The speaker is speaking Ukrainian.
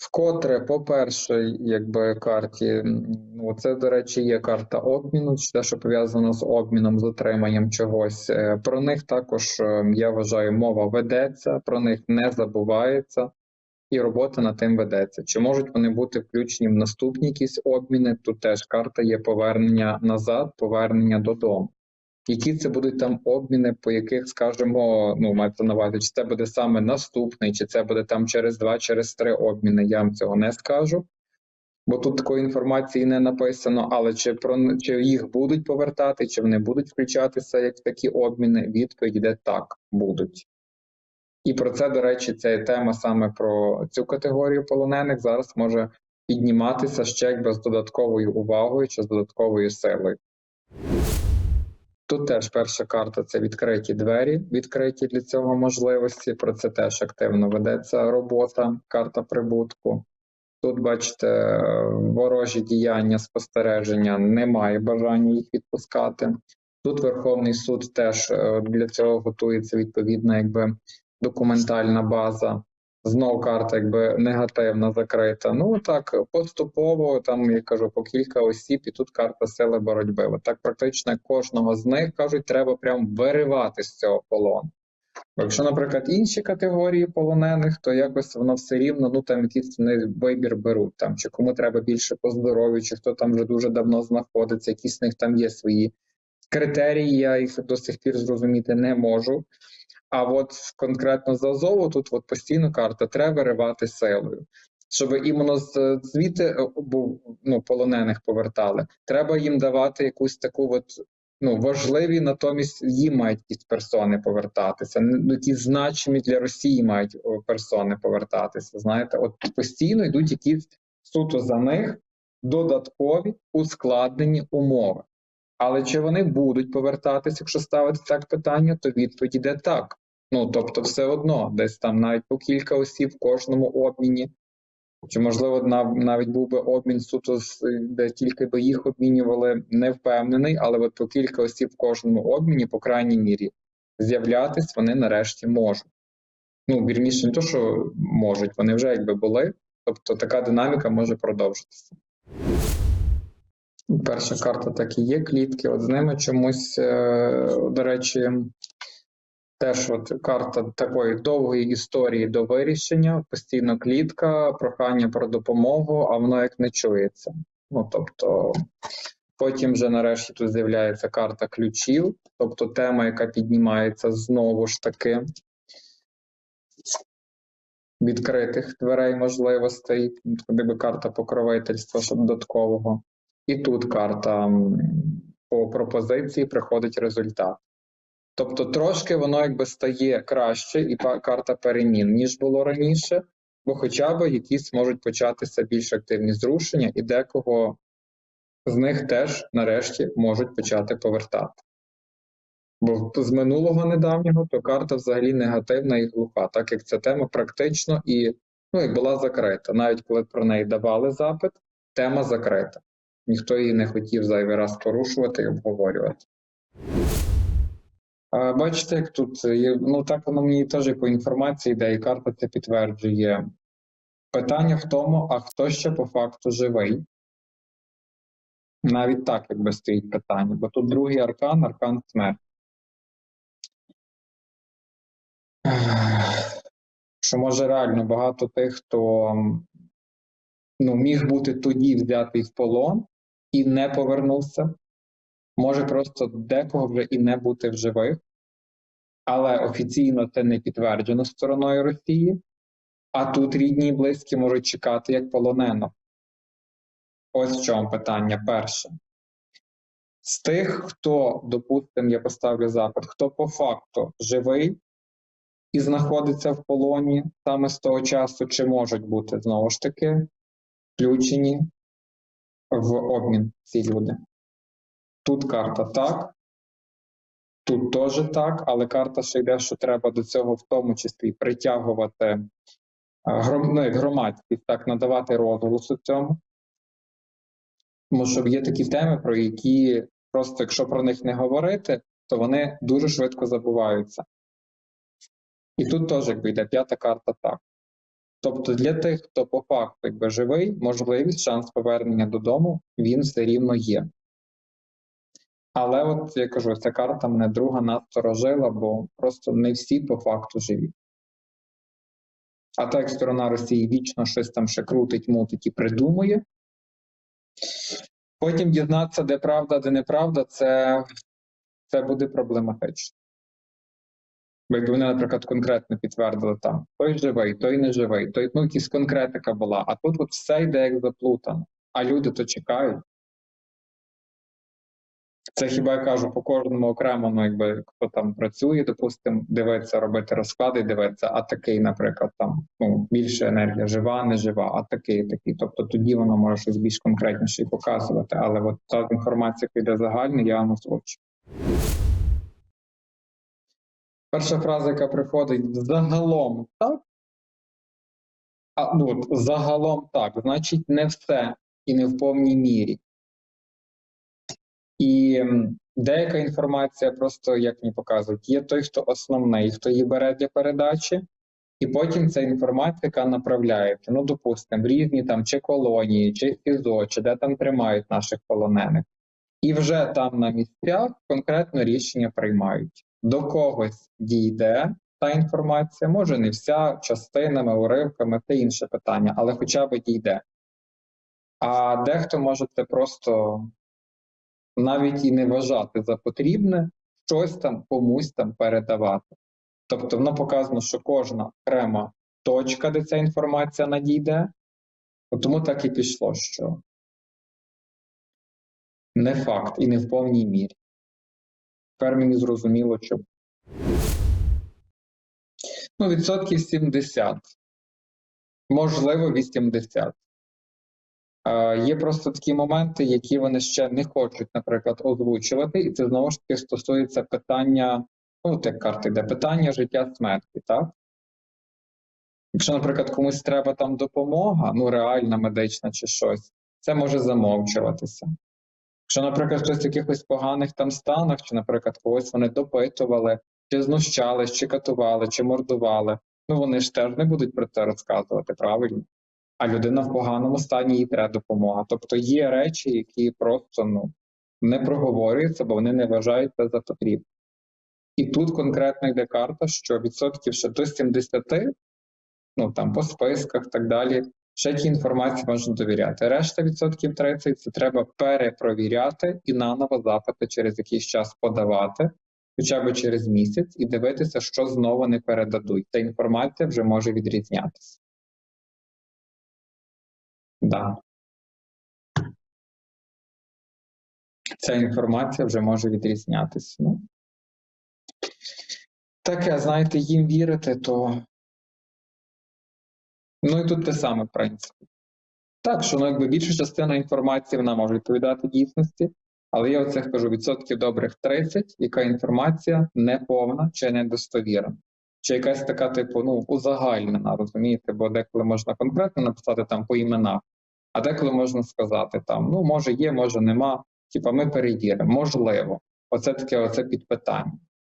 Вкотре, по першій, якби карті, ну це, до речі, є карта обміну, те, що пов'язано з обміном, з отриманням чогось. Е, Про них також, е, я вважаю, мова ведеться, про них не забувається, і робота над тим ведеться. Чи можуть вони бути включені в наступні якісь обміни? Тут теж карта є повернення назад, повернення додому. Які це будуть там обміни, по яких скажемо, ну мається на увазі, чи це буде саме наступний, чи це буде там через два, через три обміни. Я вам цього не скажу, бо тут такої інформації не написано. Але чи про чи їх будуть повертати, чи вони будуть включатися як в такі обміни? Відповідь йде так, будуть. І про це, до речі, ця тема саме про цю категорію полонених зараз може підніматися ще якби з додатковою увагою чи з додатковою силою. Тут теж перша карта це відкриті двері, відкриті для цього можливості. Про це теж активно ведеться робота, карта прибутку. Тут, бачите, ворожі діяння, спостереження, немає бажання їх відпускати. Тут Верховний суд теж е, для цього готується відповідна якби документальна база. Знов карта якби негативна закрита. Ну так поступово, там я кажу, по кілька осіб, і тут карта сили боротьби. От так практично кожного з них кажуть, треба прям виривати з цього полону. Якщо, наприклад, інші категорії полонених, то якось воно все рівно, ну там якийсь вони вибір беруть, там чи кому треба більше по здоров'ю, чи хто там вже дуже давно знаходиться, якісь з них там є свої критерії, я їх до сих пір зрозуміти не можу. А от конкретно з Азову тут от постійно карта треба виривати силою. Щоб іменно з звідти е, ну, полонених повертали, треба їм давати якусь таку от ну важливі, натомість їм мають якісь персони повертатися. Ну, які значимі для Росії мають персони повертатися. Знаєте, от постійно йдуть якісь суто за них додаткові ускладнені умови. Але чи вони будуть повертатися, якщо ставити так питання, то відповідь іде так. Ну тобто, все одно, десь там навіть по кілька осіб в кожному обміні, чи можливо навіть був би обмін суто де тільки би їх обмінювали, не впевнений, але от по кілька осіб в кожному обміні, по крайній мірі, з'являтись вони нарешті можуть. Ну, вірніше, не то, що можуть, вони вже якби були. Тобто така динаміка може продовжитися. Перша карта так і є, клітки. От з ними чомусь, е, до речі, теж от карта такої довгої історії до вирішення, постійно клітка, прохання про допомогу, а воно як не чується. Ну тобто, потім вже нарешті тут з'являється карта ключів, тобто тема, яка піднімається знову ж таки. Відкритих дверей можливостей, куди карта покровительства ще додаткового. І тут карта по пропозиції приходить результат. Тобто трошки воно якби стає краще, і карта перемін, ніж було раніше, бо хоча б якісь можуть початися більш активні зрушення, і декого з них теж нарешті можуть почати повертати. Бо з минулого недавнього то карта взагалі негативна і глуха, так як ця тема практично і ну, і була закрита. Навіть коли про неї давали запит, тема закрита. Ніхто її не хотів зайвий раз порушувати і обговорювати. Бачите, як тут є, ну так воно мені теж по інформації йде, і карта це підтверджує. Питання в тому, а хто ще по факту живий? Навіть так, якби стоїть питання, бо тут другий аркан, аркан смерті. Що може реально багато тих, хто ну, міг бути тоді взятий в полон і не повернувся. Може просто декого вже і не бути в живих, але офіційно це не підтверджено стороною Росії. А тут рідні і близькі можуть чекати як полонено. Ось в чому питання перше. З тих, хто, допустимо, я поставлю запит, хто по факту живий і знаходиться в полоні саме з того часу, чи можуть бути знову ж таки включені в обмін ці люди. Тут карта так, тут теж так, але карта ще йде, що треба до цього в тому числі притягувати е, гром, ну, громадськість, так, надавати розголосу цьому. Тому що є такі теми, про які просто, якщо про них не говорити, то вони дуже швидко забуваються. І тут теж якби йде п'ята карта так. Тобто для тих, хто по факту якби живий, можливість, шанс повернення додому, він все рівно є. Але от я кажу, ця карта мене друга насторожила, бо просто не всі по факту живі. А так як сторона Росії вічно щось там ще крутить, мутить і придумує. Потім дізнатися, де правда, де неправда, це, це буде проблематично. Бо якби вони, наприклад, конкретно підтвердили там той живий, той не живий, той ну, якась конкретика була, а тут от все йде як заплутано, а люди то чекають. Це хіба я кажу по кожному окремо, ну якби хто там працює, допустимо, дивиться, робити розклади, дивиться, а такий, наприклад, там ну більше енергія жива, не жива, а такий, такий. Тобто тоді воно може щось більш конкретніше і показувати. Але от та інформація, яка йде загальна, я вам озвучу. Перша фраза, яка приходить загалом так. А ну от загалом так, значить, не все і не в повній мірі. І деяка інформація просто, як мені показують, є той, хто основний, хто її бере для передачі, і потім ця інформація, яка направляється, ну, допустимо, різні там чи колонії, чи СІЗО, чи де там тримають наших полонених. І вже там на місцях конкретно рішення приймають. До когось дійде та інформація, може не вся, частинами, уривками, це інше питання, але хоча б дійде. А дехто може це просто навіть і не вважати за потрібне щось там комусь там передавати. Тобто воно показано, що кожна окрема точка, де ця інформація надійде, тому так і пішло, що не факт і не в повній мірі. Тепер мені зрозуміло, чому. Ну, відсотків 70. Можливо, 80. Е, Є просто такі моменти, які вони ще не хочуть, наприклад, озвучувати, і це знову ж таки стосується питання, ну, як карта йде, питання життя смерті, так? Якщо, наприклад, комусь треба там допомога, ну реальна медична чи щось, це може замовчуватися. Якщо, наприклад, хтось в якихось поганих там станах, чи, наприклад, когось вони допитували, чи знущались, чи катували, чи мордували, ну вони ж теж не будуть про це розказувати, правильно? а людина в поганому стані їй треба допомога. Тобто є речі, які просто ну, не проговорюються, бо вони не вважаються за потрібне. І тут конкретно йде карта, що відсотків ще до 70, ну там по списках так далі, ще ті інформації можна довіряти. Решта відсотків 30 це треба перепровіряти і наново запити через якийсь час подавати, хоча б через місяць, і дивитися, що знову не передадуть. Та інформація вже може відрізнятися. Да. Ця інформація вже може відрізнятися. Ну, таке, знаєте, їм вірити, то. Ну і тут те саме, в принципі. Так, що ну, якби більша частина інформації вона може відповідати дійсності, але я оце кажу відсотків добрих 30, яка інформація неповна чи недостовірна. Чи якась така, типу, ну, узагальнена, розумієте, бо деколи можна конкретно написати там по іменах, а деколи можна сказати там, ну, може є, може нема. Типа ми перевіримо, можливо. Оце таке оце підпитання.